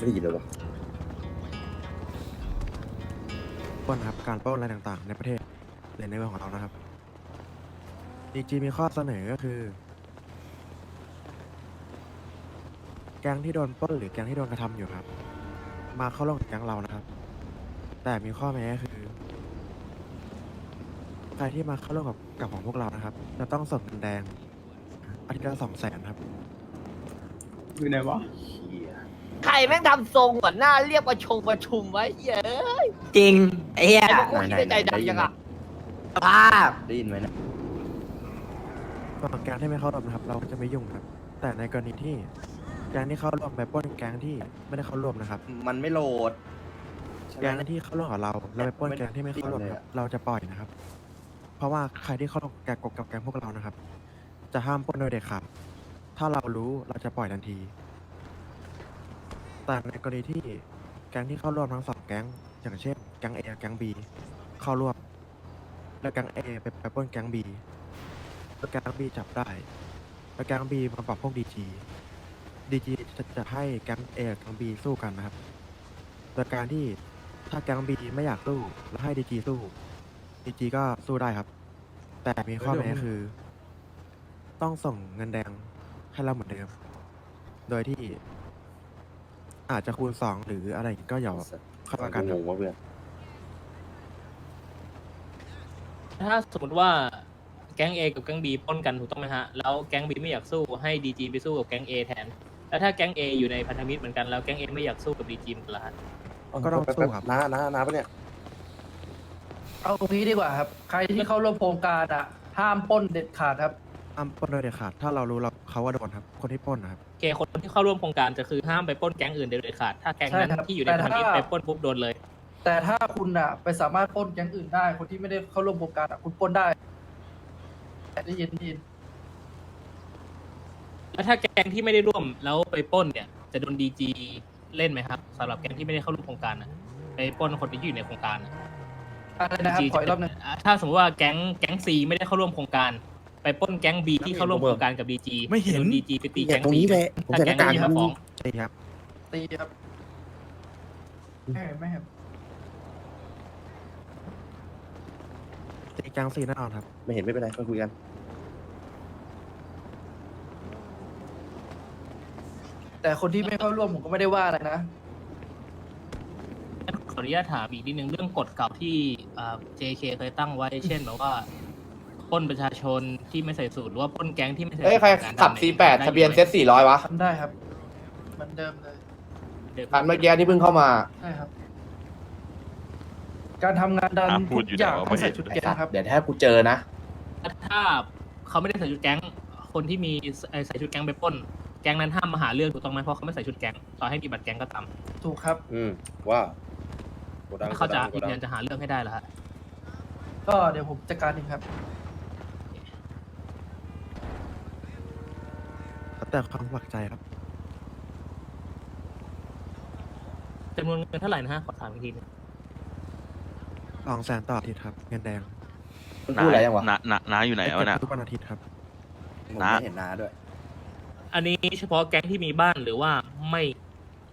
ไม่ได้ยินเลยวะปล้นนะครับการปล้นอะไรต่างๆ ในประเทศหรือในเมืองของเรานะครับดีจีมีข้อเสนอก็คือ แก๊งที่โดนปล้นหรือแก๊งที่โดนกระทำอยู่ครับ มาเข้าร่วมกับแก๊งเรานะครับ แต่มีข้อแม้คือ ใครที่มาเข้าร่วมกับกับของพวกเรานะครับ จะต้องส่งเงินแดงอาทิตย์ละสองแสนครับ อยู่ไหนวะเหี้ยใค รแม่งทำทรงหัวหน้าเรียกประชุมประชุมไว้เย้ยจริงไอ้เหี้ยไอ้พวกกูคิดในใจดำยังอะสภาพได้ยินไหมเนะส่วนแก๊งที่ไม่เข้าร่วมนะครับ เราก็จะไม่ยุ่งครับ แต่ในกรณีที่แก๊งที่เข้าร่วมไปปล้นแก๊งที่ไม่ได้เข้าร่วมนะครับมันไม่โหลดใช่ไหม แก๊งที่เข้าร่วมกับเราเราไปปล้นแก๊งที่ไม่เข้าร่วมครับเราจะปล่อยนะครับ เพราะว่าใครที่เข้าร่วมแก๊งกับแก๊งพวกเรานะครับ จะห้ามปล้นโดยเด็ดขาดถ้าเรารู้เราจะปล่อยทันที แต่ในกรณีที่แก๊งที่เข้าร่วมทั้งสองแก๊ง อย่างเช่นแก๊งเอแก๊งบีเข้าร่วม แล้วแก๊งเอไปไปปล้นแก๊งบีแล้วแก๊งบีจับได้แล้วแก๊งบีมาปรับพวกดีจีดีจีจะจะให้แก๊งเอกับแก๊งบีสู้กันนะครับโดยการที่ถ้าแก๊งบีไม่อยากสู้แล้วให้ดีจีสู้ดีจีก็สู้ได้ครับ แต่มีข้อแม้คือ ต้องส่งเงินแดงให้เราเหมือนเดิม โดยที่ อาจจะคูณสองหรืออะไรก็อย่าค่อยว่ากันคงรับงว่าเพื่อนถ้าสมมติว่าแก๊ง A กับแก๊ง B ปล้นกันถูกต้องไหมฮะ แล้วแก๊ง B ไม่อยากสู้ให้ DG ไปสู้กับแก๊ง A แทน แล้วถ้าแก๊ง A อยู่ในพันธมิตรเหมือนกันแล้วแก๊ง A ไม่อยากสู้กับ DG มันละฮะก็ต้องสู้ครับ น้าน้าน้าปะเนี่ย เอาตรงนี้ดีกว่าครับ ใครที่เข้าร่วมโครงการอะ ห้ามปล้นเด็ดขาดครับ ห้ามปล้นโดยเด็ดขาด ถ้าเรารู้เราเขาว่าโดนครับ คนที่ปล้นนะครับโอเคคนที่เข้าร่วมโครงการจะคือห้ามไปปล้นแก๊งอื่นเด็ดขาด ถ้าแก๊งนั้นใช่ครับที่อยู่ในพันธมิตรแต่ไปถ้าปล้นปุ๊บโดนเลย แต่ถ้าคุณอะ ไปสามารถปล้นแก๊งอื่นได้ คนที่ไม่ได้เข้าร่วมโครงการอะคุณปล้นได้ได้ยินได้ยินแล้วถ้าแก๊งที่ไม่ได้ร่วมแล้วไปปล้นเนี่ย จะโดน DG เล่นไหมครับสำหรับแก๊งที่ไม่ได้เข้าร่วมโครงการนะไปปล้นคนที่อยู่ในโครงการอะอะไรนะครับ ขออีกรอบหนึงอ่าถ้าสมมติว่าแก๊งแก๊งซีไม่ได้เข้าร่วมโครงการ ไปปล้นแก๊งบีที่เข้าร่วมโครงการกับดีจีไม่เห็น ดีจีไปตีเนี่ยแก๊งตรงซีนี้แหละผมถ้าใส่หแก๊น้างกากนี้ครัมาบฟ้องตีครับ ตีครับไม่ไม่ครับตีกลางซีแน่นอนครับ ไม่เห็นไม่เป็นไรค่อยคุยกัน แต่คนที่ไม่เข้าร่วมผมก็ไม่ได้ว่าอะไรนะ ขออนุญาตถามอีกนิดนึงเรื่องกฎเก่าที่อ่า JK เคยตั้งไว้ เช่นแบบว่า ปล้นประชาชนที่ไม่ใส่สูตรหรือว่าปล้นแก๊งที่ไม่ใส่เอ้ยใครสูตขับได้ C8 ทะเบียนเซ็ตสี่ร้อยวะ ทำได้ครับเหมือนเดิมเลยเดี๋ยวคันเมื่อกี้ที่เพิ่งเข้ามาใช่ครับ การทำงานดันอะพูทุดกอยู่อย่างไหนวะต้องใส่ไม่เห็นชุดแก๊งครับเดี๋ยวถ้ากูเจอนะ ถ้าเขาไม่ได้ใส่ชุดแก๊ง คนที่มีใส่ชุดแก๊งไปปล้น แก๊งนั้นห้ามมาหาเรื่องถูกต้องไหมเพราะเขาไม่ใส่ชุดแก๊งต่อให้มีบัตรแก๊งก็ตามถูกครับ อืมว่าโกดังเขาจะโกยืนดังยันจะหาเรื่องให้ได้แล้วฮะก็เดี๋ยวผมจัดการเองครับ แต่ความสมัครใจครับ จำนวนเงินเท่าไหร่นะฮะ ขอถามอีกทีหนึงสองแสนต่ออาทิตย์ครับ เงินแดงมันพูดอะไรยังวะน้าน้าน้าอยู่ไหนวะเนี่ยทุกวันอาทิตย์ครับ ผมน้าไม่เห็นน้าด้วย อันนี้เฉพาะแก๊งที่มีบ้านหรือว่าไม่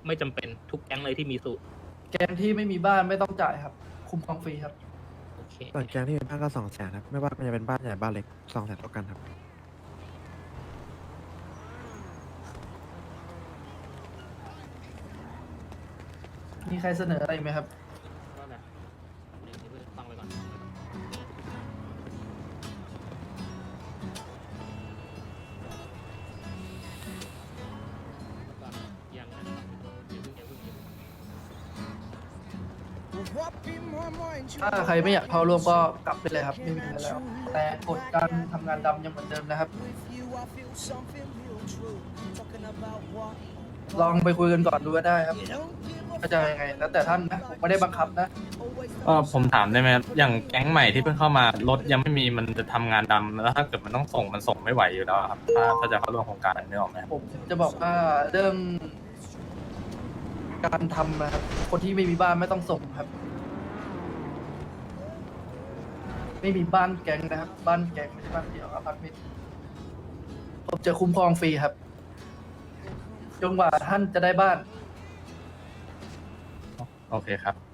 ไม่จำเป็นทุกแก๊งเลยที่มีสูตรแก๊งที่ไม่มีบ้านไม่ต้องจ่ายครับ คุ้มครองฟรีครับ โอเคส่วนแก๊งที่เป็นบ้านก็สองแสนครับ ไม่ว่ามันจะเป็นบ้านใหญ่บ้านเล็กสองแสนเท่ากันครับ มีใครเสนออะไรอีกไหมครับฟังไปก่อนยังนะอย่าเพิ่งอย่าเพิ่งอย่าเพิ่งถ้าใครไม่อยากเข้าร่วมก็กลับไปเลยครับไม่มีอะไรแล้ว แต่กฎการทำงานดำยังเหมือนเดิมนะครับ ลองไปคุยกันก่อนดูก็ได้ครับ จะยังไงแล้วแต่ท่านนะผมไม่ได้บังคับนะ ก็ผมถามได้ไหมครับอย่างแก๊งใหม่ที่เพิ่งเข้ามารถยังไม่มีมันจะทำงานดำแล้วถ้าเกิดมันต้องส่งมันส่งไม่ไหวอยู่แล้วครับถ้าถ้าจะเข้าร่วมโครงการอันนี้ออกไหมครับผมจะบอกว่าเรื่อง การทำนะครับคนที่ไม่มีบ้านไม่ต้องส่งครับ ไม่มีบ้านแก๊งนะครับ บ้านแก๊งไม่ใช่บ้านเดี่ยวอพาร์ตเมนต์ผมจะคุ้มครองฟรีครับจนกว่าท่านจะได้บ้าน โอเคครับ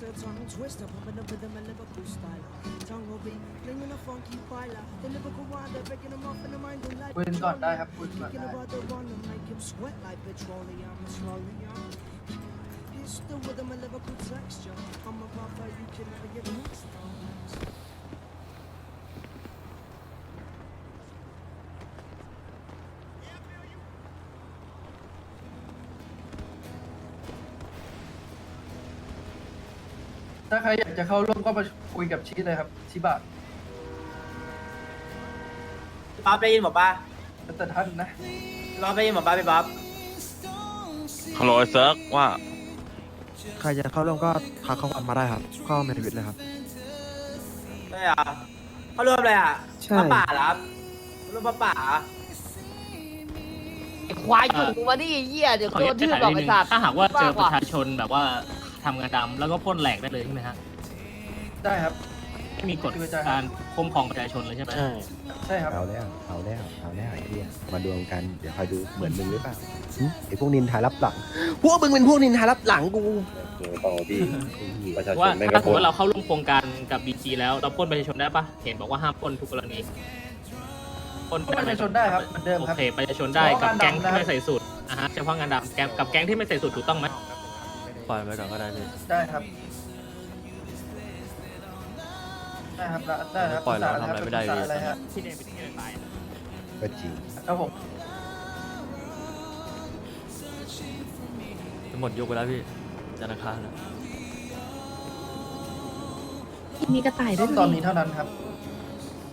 said tongue twister, pumping up rhythm and Liverpool style. Tongue will be flinging a funky byler. The lyrical wine, they're breaking them off in the mind of light. Queen's got that, have Queen's about the one and make him sweat like petroleum, petroleum. Pistol with him a lyrical texture. I'm a rapper, you can never get next time. ใครอยากจะเข้าร่วมก็มาคุยกับชีเลยครับชิบะพี่บ๊อบได้ยินผมปะแล้วแต่ท่านนะพี่บ๊อบได้ยินผมปะพี่บ๊อบฮัลโหลไอ้เซิร์กว่าใครจะเข้าร่วมก็ทักเข้ามาได้ครับ เข้ามาในทวิตเลยครับ ได้เหรอเขารวมเลยอะใช่ ป้าป่าเหรอครับรวมป้าป่าเหรอไอ้ควายจุกมาดิไอ้เหี้ยเดี๋ยวขอโดอนนุทืบญาตหรอกนิดไอ้นึงสัตว์ถ้าหากว่าเจอประบ้ชาชนแบบว่า ทำงานดำแล้วก็พ่นแหลกได้เลยใช่ไหมฮะได้ครับ ไม่มีกฎการคุ้มครองประชาชนเลยใช่ไหมใช่ครับเอาแล้วเอาแล้วเอาแล้วไอ้เหี้ยมาดวงกันเดี๋ยวคอยดูเหมือนมึงหรือเปล่าหึไอ้พวกนินทารับหลัง พวกมึงเป็นพวกนินทารับหลังกูเออต่อที่ไอ้เหี้ยประชาชว่านไม่กถ้าระสมโปมงติว่าเราเข้าร่วมโครงการกับบีจีแล้วเราพ่นประชาชนได้ปะเห็นบอกว่าห้ามพ่นทุกกรณีพ่นก็ประชาชนได้ครับเหมือนเดิมโอครับ เคประชาชนได้กับแก๊งเฉพาะงานดำนะที่ไม่ใส่สูตรอะฮะเฉพาะงานดำแก๊งกับแก๊งที่ไม่ใส่สูตรถูกต้องไหม ปล่อยไปก่อนก็ได้พี่ ได้ครับได้ครับได้ครับปล่อยเราทำอะไรไม่ได้อยู่ดีอะไรฮะที่เดนไปที่เดนไปก็จริงครับผมหมดยุคไปแล้วพี่จันทร์อังคารนะมีกระต่ายด้ต้วอยงเหรตออนนี้เท่านั้นครับ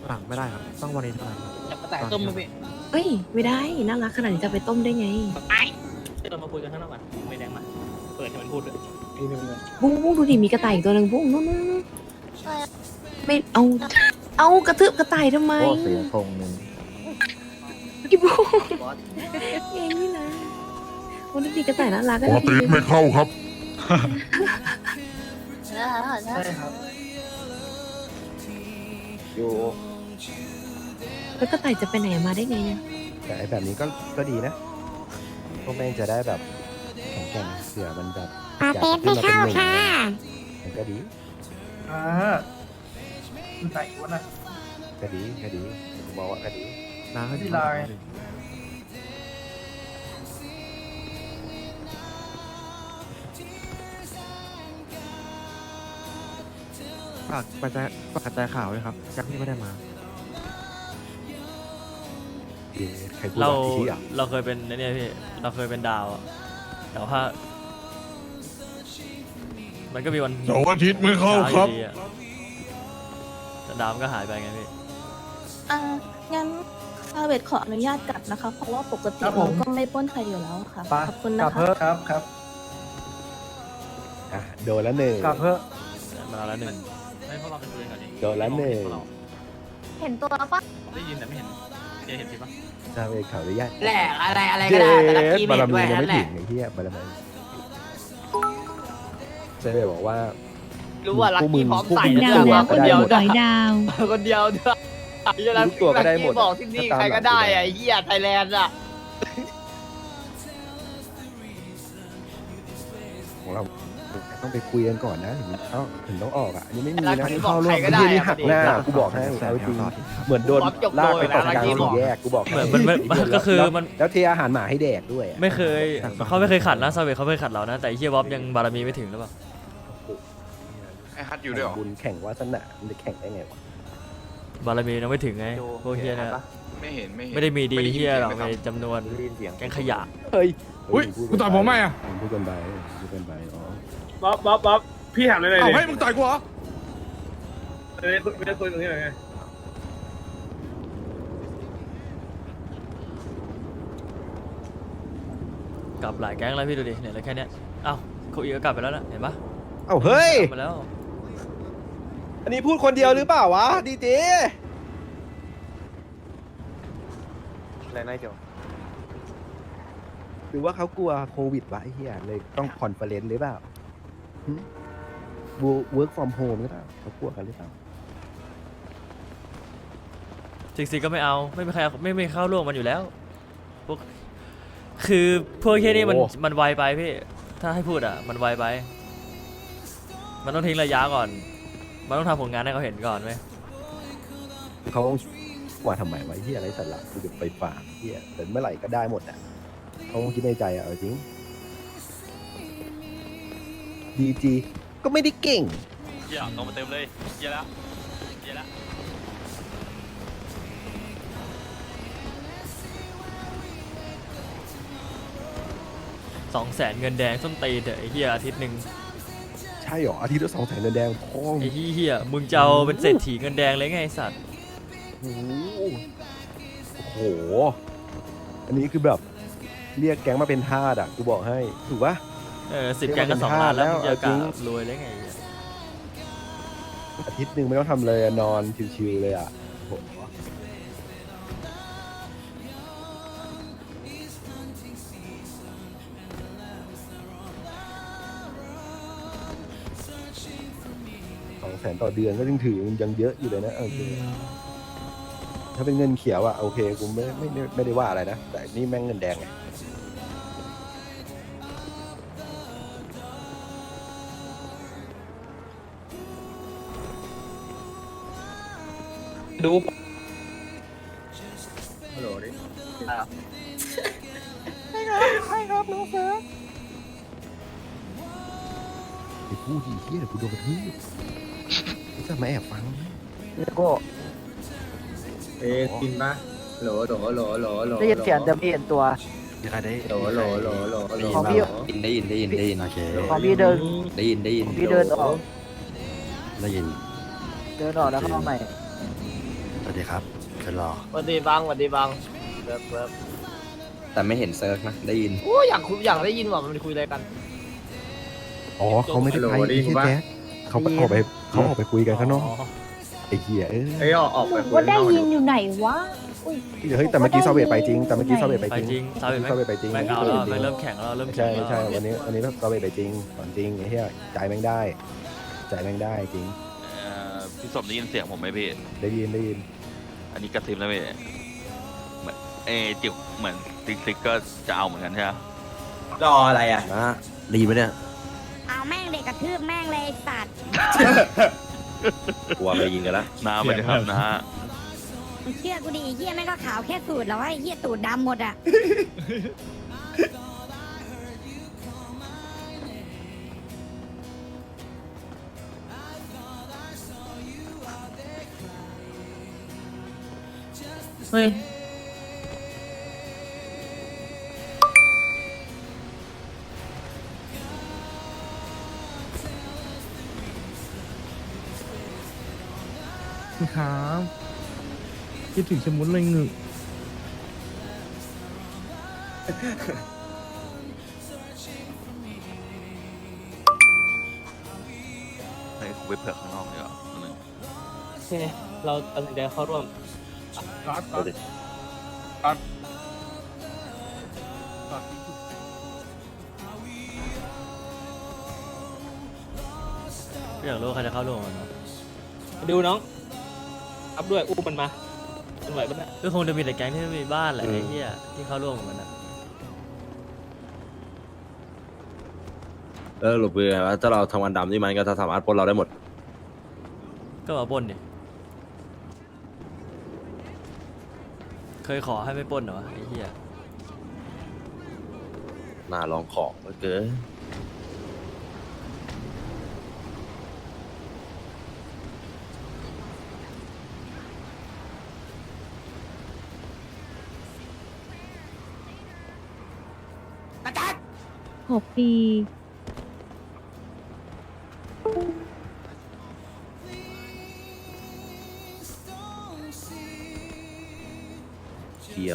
หลังไม่ได้ครับ ต้องวันนี้เท่านั้นครับจับกระต่ายต้มมาพี่เอ้ย ไม่ได้ น่ารักขนาดนี้จะไปต้มได้ไงเรามาคุยกันข้างนอกก่อน ไม่แดงมาเปิดให้มันพูดด้วยบุ้งบุ้งดูดิมีกระต่ายอีกตัวหนึ่งบุ้งนู่นนู่นนู่นไม่เอาเอากระทืบกระต่ายทำไมโอ้เสียงคงหนึ่งพี่บุ้งเองนี่นะวันนี้มีกระต่ายน่ารักกันตีไม่เข้าครับ ใช่ครับอยู่แล้วกระต่ายจะไปไหนมาได้ไงเนี่ยแต่ไอ้แบบนี้ก็ก็ดีนะพวกแม่งจะได้แบบแข็งแกร่งเสือมันแบบอยากขึ้นมาเป็นหนึ่งมันก็ดีอ่าคุณไหนวะน่ะ ก็ดีก็ดีผมบอกว่าก็ดีน้าให้ที่ไลน์ฝากกระจาย ฝากกระจายข่าวด้วยครับแก๊งที่ไม่ได้มา เย้ใครพูดเราว่าที่อะเราเคยเป็นไอ้เนี่ยพี่เราเคยเป็นดาวอะ แต่ว่า มันก็มีวันเสาร์อาทิตย์ไม่เข้าครับช้อยู่ดีอะแต่ดาวมันก็หายไปไงพี่ อ่างั้นซาเวตขออนุญาตกลับนะคะ เพราะว่าปกติครับผมเราก็ไม่ปล้นใครอยู่แล้วค่ะ ไปขอบคุณกลันะบคะ เพิ่มครับครับอะโดนแล้วหนึ่ง กลับเพิ่มมาแล้วหนึ่ง ให้พวกเราเป็นตัวเองก่อนดิโดนแล้วหนึ่ง เห็นตัวปะได้ยินแต่ไม่เห็นเจเห็นสิปะถ้าเป็นเขาอนุญาตแหลกอะไรอะไรก็ได้แต่ละทีไม่บารเห็นด้มีวยยังนั่ไม่นแหถึละงไอ้เหี้ยบารมีเซเว่บอกว่า รู้ว่าลักพวกมึกี้งพร้อมพวกใส่มึงนะทุกตัวคก็นได้เดียวหมดด้วยดาว คนเดียวด้วยไอ้เหี้ยทุกตัวก็ได้หมดบอกที่นี่ถ้าตามใครก็ได้หลักกูนะอะไอ้เหี้ยไทยแลนด์อะ ต้องไปคุยกันก่อนนะถึงเอ้าถึงต้องออกอะอันนี้ไม่มีลักนะกี้บอกใครก็ได้ที่นี่อะหักหน้ากูบอกให้เอาจริงเหมือนโดนบ๊อบจบลากไปโดยตกนะกลางลักกี้บสี่อกแยกกูบอกเหมือนมันมันมันก็คือแล้วมันแล้วเทอาหารหมาให้แดกด้วยอะไม่เคยเขาไม่เคยขัดนะซาเวตเขาไม่เคยขัดเรานะแต่ไอ้เฮียบ๊อบยังบารมีไม่ถึงหรือเปล่าไอ้ฮัทอยู่ด้วยเหรอบุญแข่งวาสนามันจะแข่งได้ไงวะบารมียังไม่ถึงไงพวกเฮียเนะไม่เห็นไม่เห็นไม่ได้มีดีไม่ได้ยินเฮียหรอกเสียงในเลยครับจำนวนได้ยินเสียงแก๊งขยะเฮ้ยอุ๊ยพูดกูต่อยผมไหมอะพูดกันไปพูดกันไปอ๋อ บ๊อบบ๊อบบ๊อบพี่ถามเลยเลยเอาให้มึงต่อยกูเหรอไม่ได้ไม่ได้คุยตรงนี้เลยไงกลับหลายแก๊งแล้วพี่ดูดิเนี่ยเหลือแค่เนี้ยเอ้าเขาอีกก็กลับไปแล้วนะเห็นปะเอ้าเฮ้ย กลับมาแล้วอันนี้พูดคนเดียวหรือเปล่าวะ ดีเจอะไรนายโจหรือว่าเขากลัวโควิดวะไอ้เหี้ยเลยต้องคอนเฟอเรนซ์หรือเปล่า เวิร์กฟอร์มโฮมหรือเปล่าเขากลัวกันหรือเปล่าจริงๆก็ไม่เอาไม่มีใครเอาไม่มีเข้าร่วมมันอยู่แล้วพวกคือพวกแค่นี้มันโอ้มันไวไปพี่ถ้าให้พูดอะ มันไวไป มันต้องทิ้งระยะก่อน มันต้องทำผลงานให้เขาเห็นก่อนไหมเขาว่าทำไมวะไอ้เหี้ยอะไรสาระกูจะไปฝากเหี้ยแต่เมื่อไหร่ก็ได้หมดอะเขาคงคิดในใจอะเอาจริง ดีจีก็ไม่ได้เก่ง เหี้ยลงมาเต็มเลยเหี้ยแล้วเหี้ยแล้วสองแสนเงินแดงส้นตีนเถอะไอ้เหี้ยอาทิตย์หนึ่งใช่เหรออาทิตย์ละสองแสนเงินแดงพ่องไอ้เหี้ยมึงจะเอาเป็นเศรษฐีเงินแดงเลยไงไอ้สัตว์โอ้โห อันนี้คือแบบ เรียกแก๊งมาเป็นทาสอะกูบอกให้ ถูกปะ เออสิบแกงก็สองล้านแล้วมึงจะกะรวยเลยไงไอ้เหี้ยอาทิตย์หนึ่งไม่ต้องทำเลยอะนอนชิวๆเลยอะโอ้โหสองแสนต่อเดือนก็ยังถือยังเยอะอยู่เลยนะเอาจริงถ้าเป็นเงินเขียวอะโอเคกูไม่ไม่ไม่ไม่ได้ว่าอะไรนะ แต่นี่แม่งเงินแดงไง ดูฮัลโหลดิไอ้พูดดีเฮียเดี๋ยวกูโดนกระทืบจะมาแอบฟังแล้วก็เอ๊ะกินปะโหลโหลโหลโหลโหลได้ยินเสียงแต่ไม่เห็นตัวมีใครได้โหลโหลโหลโหลโหลของพี่ยินได้ยินได้ยินได้ยินโอเคของพี่เดินได้ยินได้ยินของพี่เดินออกได้ยินเดินออกแล้วเข้ามาใหม่สวัส ดีครับคือรอสวัสดีบังสวัสดีบังเบิบเบิบแต่ไม่เห็นเซิร์ฟนะได้ยิน โอ้ยอยากคุยอยากได้ยินว่ามันคุยอะไรกัน อ๋อเขาไม่ได้ไปไอ้เฮียแจ๊คเขาไปออกไปเขาออกไปคุยกันข้างนอกไอ้เหี้ยเอ้ยเอ้ยออกออกไปคุยว่าได้ข้างนอกยินอยู่ไหนวะเฮ้ยแต่เมื่อกี้ซาเวตไปจริงแต่เมื่อกี้ซาเวตไปไปจริงจริงซาเวตซาเวตไปจริงแม่งเอาแล้วแม่งเริ่มแข่งแล้วเริ่มใช่แข่งใช่แล้ววันนี้วันนี้ซาเวตไปจริงสอนจริงไอ้เหี้ยจ่ายแม่งได้จ่ายแม่งได้จริงพี่สมได้ยินเสียงผมไหมพี่ได้ยินได้ยิน อันนี้กระซิบแล้วพี่เหมือนเอจิ๋วเหมือนติ๊กติ๊กก็จะเอาเหมือนกันใช่ไหมรออะไรอะ นะได้ยินไหมเนี่ยเอาแม่งเด็กกระทืบแม่งเลยไอ้สัตว์กลัวไปยิงกันละน้าไปเลยครับนะมึงเชื่อกูดิไอ้เฮียแม่งก็ขาวแค่สูตรแล้วไอ้เฮียตูดดำหมดอะ เฮ้ยครับคิดถึงสมุนเลยงึให้กูไปเผือกข้างนอกดีกว่าอันหนึ่งโอเคเราตัดสินใจเข้าร่วม ก๊อตก๊อตอยากรู้ว่าใครจะเข้าร่วมกับมันวะดูน้องอัพด้วยอุ้มมันมาเป็นไหวปะเนี่ยก็คงจะมีแต่แก๊งที่ไม่มีบ้านแหละไอ้เหี้ยที่เข้าร่วมกับมันอะเออหลบเรือว่าถ้าเราทำงานดำนี่มันก็จะสามารถปล้นเราได้หมด ก็มาปล้นดิ เคยขอให้ไม่ปล้นเหรอวะไอ้เหี้ยน่าลองของเหลือเกินหกปี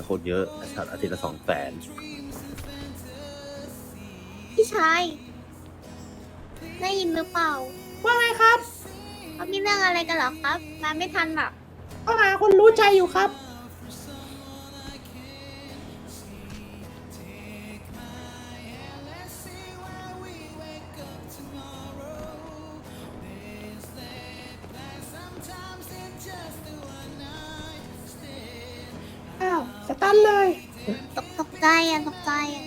โคตรเยอะไอ้สัตว์อาทิตย์ละสองแสนพี่ชายได้ยินหรือเปล่าว่าไงครับเขามีเรื่องอะไรกันเหรอครับ มาไม่ทันอะก็หาคนรู้ใจอยู่ครับ นั้นเลย ตกตกใจอะตกใจอะ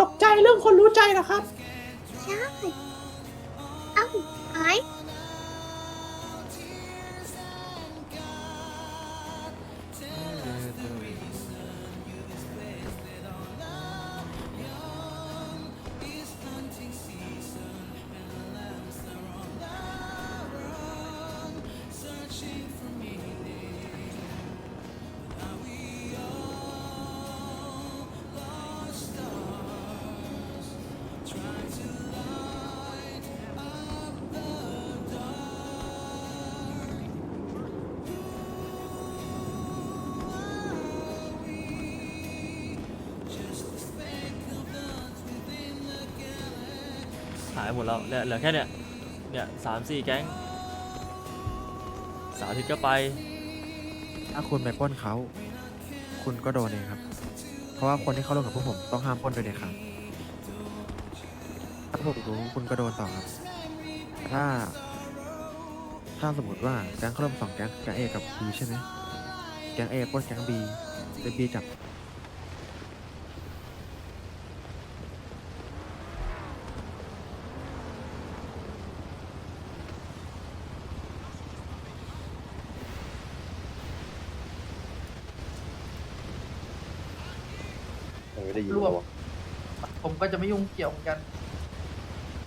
ตกใจเรื่องคนรู้ใจเหรอครับ หายหมดแล้วเนี่ยเหลือแค่เนี่ยเนี่ยสามสี่แก๊งสาธิตก็ไป ถ้าคุณไปปล้นเขา คุณก็โดนเองครับ เพราะว่าคนที่เข้าร่วมกับพวกผมต้องห้ามปล้นโดยเด็ดขาดถ้าผมรู้คุณก็โดนต่อครับ ถ้า ถ้าสมมติว่าแก๊งเข้าร่วมสองแก๊งแก๊งเอกับบีใช่ไหมแก๊งเอปล้นแก๊งบีเป็นบีจับ ไม่ได้ยิน ร่วมหรอผมก็จะไม่ยุ่งเกี่ยวเหมือนกัน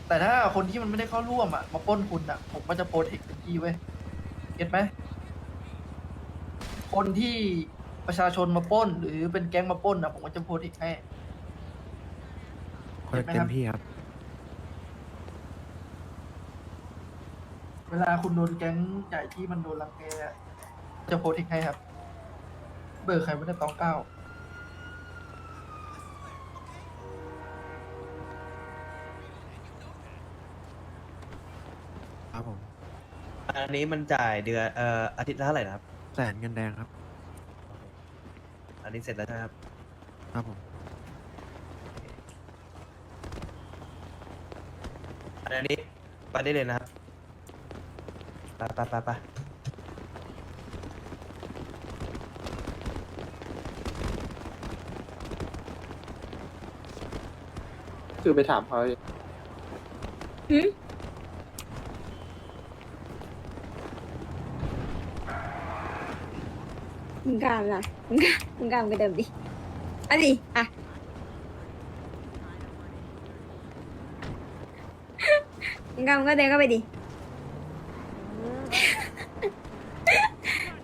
แต่ถ้าคนที่มันไม่ได้เข้าร่วมอะมาปล้นคุณอะ ผมก็จะโปรเทคเป็นที่ไว้ยเก็ตไหมคนที่ประชาชนมาปล้น หรือเป็นแก๊งมาปล้นอะผมก็จะโปรเทคให้ คนเต็มที่ครับ เวลาคุณโดนแก๊งใหญ่ที่มันโดนรังแกอะจะโปรเทคให้ครับ เบอร์ใครไม่ได้ตองเก้า ครับผม อั นนี้มันจ่ายเดือนเอ่ออาทิตย์ละเท่าไหร่นะครับ แสนเงินแดงครับ อันนี้เสร็จแล้วใช่ไหมครับ ครับผม อันนี้ไปได้เลยนะครับไปไปไปไปคือไปถามเขาหืม มึงกล้ามล่ะมึงกล้ามึงกล้ามก็เดิมดิเอะดิอะมึงกล้ามก็เดินเข้าไปดิ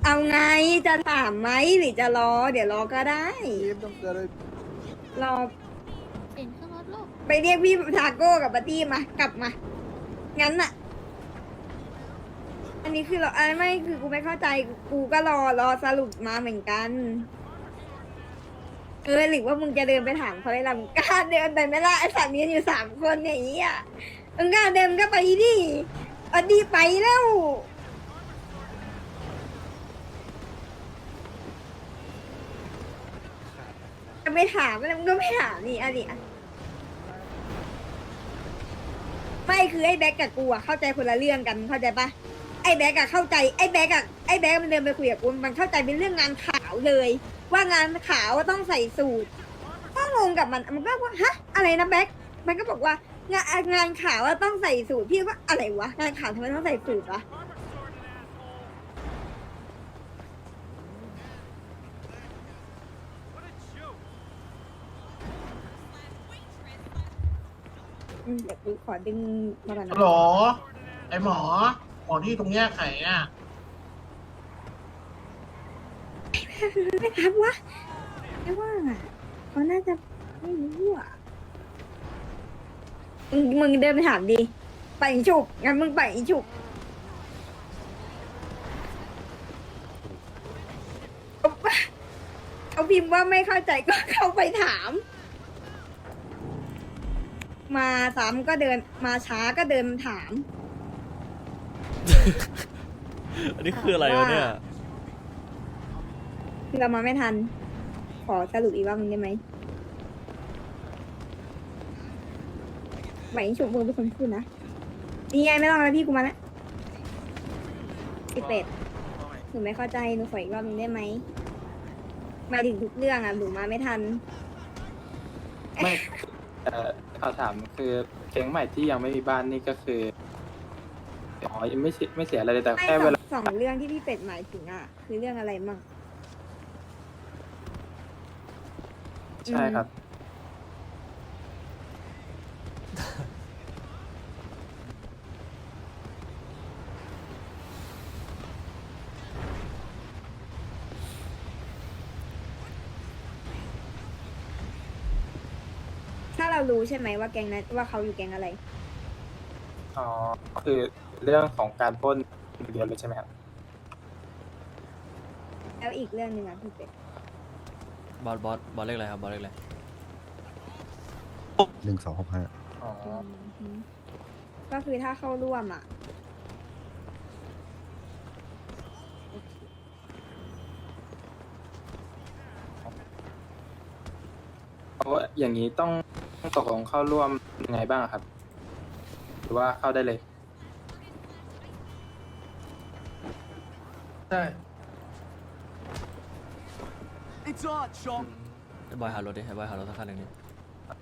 เอาไงจะถามไหมหรือจะรอ เดี๋ยวรอก็ได้รอเปลี่ยนเครื่องรถลูก ไปเรียกพี่ทาโก้กับปาร์ตี้มากลับมา งั้นน่ะอั นี้คือเราอันไม่คือกูไม่เข้าใจกูก็รอรอสรุปมาเหมือนกันเออหรือว่ามึงจะเดินไปถามเขาเลยล่ะมึงกล้าเดินไปไหมล่ะไอ้สัตว์นี้อยู่สามคนเนี่ยไอ้เหี้ยมึงกล้าเดินก็ไปดิเอาดีไปแล้วจะไม่ถามแล้วมึงก็ไม่ถามนี่อันนี้อะไม่คือไอ้แบ็กกับกูอะเข้าใจคนละเรื่องกันเข้าใจปะ ไอ้แบกอะเข้าใจไอ้แบกอะไอ้แบกมันเดินไปคุยกับกูมันเข้าใจเป็นเรื่องงานขาวเลย ว่างานขาวว่าต้องใส่สูทก็งงกับมันมันก็ว่าฮะอะไรนะแบกมันก็บอกว่างานงานขาวว่าต้องใส่สูทพี่ว่าอะไรวะงานขาวทำไมต้องใส่สูทวะอืมเดี๋ยวกูขอดึงมาก่อนนะหรอไอหมอ หมอที่ตรงแยกไข่อะไม่ทักวะไม่ว่างอะเขาน่าจะไม่รู้อะมึงมึงเดินไปถามดิไปอีฉุกงั้นมึงไปอีฉุกเขาพิมพ์ว่าไม่เข้าใจก็เข้าไปถาม มาซ้ำก็เดินมาช้าก็เดินถาม อันนี้คืออะไรวะเนี่ยคือเรามาไม่ทัน ขอสรุปอีกรอบนึงได้ไหมไหวฉุกมือเป็นคนพูดนะนี่ไงไม่ต้องแล้วพี่กูมาแล้วอีเป็ดหนูไม่เข้าใจหนูขออีกรอบนึงได้ไหมหมายถึงทุกเรื่องอะหนูมาไม่ทัน ไม่ เอ่อเขาถามคือแก๊งใหม่ที่ยังไม่มีบ้านนี่ก็คือ อ๋อยังไม่เสียไม่เสียอะไรเลยแต่ไม่แค่สเวองลาสองเรื่องที่พี่เป็ดหมายถึงอะ คือเรื่องอะไรมั่ง ใช่ครับ ถ้าเรารู้ใช่ไหมว่าแกงนั้นว่าเขาอยู่แกงอะไร อ๋อคือเรื่องของการปล้นเดียวเลยใช่ไหมครับแล้วอีกเรื่องหนึ่งอะพี่เป็ดบอสบอสบอสเรียกอะไรครับบอสเรียกอะไรหนึ่งสองหกห้าอ๋ออืมก็คือถ้าเข้าร่วมอะเพราะว่าอย่างนี้ต้องตกลงเข้าร่วมยังไงบ้างครับ หรือว่าเข้าได้เลย ใช่ไอ้บอยหารถดิไอ้บอยหารถสักคันหนึ่งดิ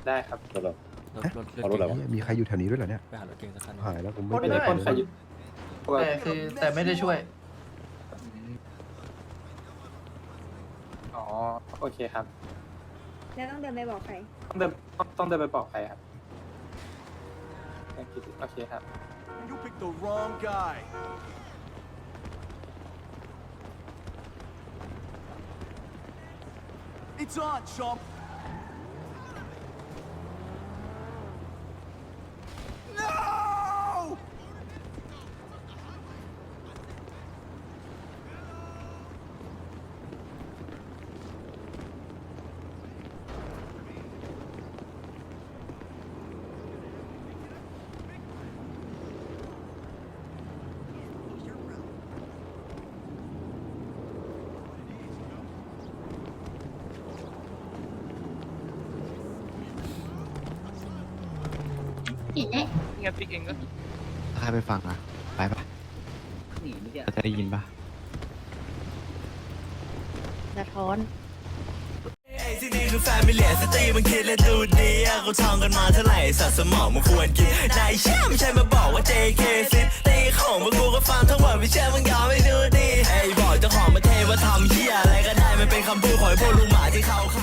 ได้ครับรถเหรอรถรถรถเอารถอะไรเก่งวะ มีใครอยู่แถวนี้ด้วยเหรอเนี่ย ไปหารถเก่งสักคันหนึ่งหายแล้วผมปล้นไม่ไม่ได้ได้ปล้นใครอยู่เพราะว่าแต่คือแต่ไม่ได้ช่วย อ๋อโอเคครับแล้วต้องเดินไปบอกใคร ต้องเดินต้องต้องเดินไปบอกใครครับ โอเคครับ You picked the wrong guy. It's on, chump. Tiếng Anh đó. ใครไปฟังอะไปปะจะได้ยินปะสะท้อนที่นี่คือแฟมิเลียสตรีมันคิดและดูดีอะเขาท่องกันมาเท่าไหร่สัตว์สมองมันควรกินนายเชื่อไม่ใช่มาบอกว่า JK ซิตีของมึงกูก็ฟังทั้งหมดไม่เชื่อมึงยอมไม่ดูดีไอ้บอกเจ้าของประเทศว่าทำเฮียอะไรก็ได้มันเป็นคำพูดของไอ้พวกลุงหมาที่เขาขาย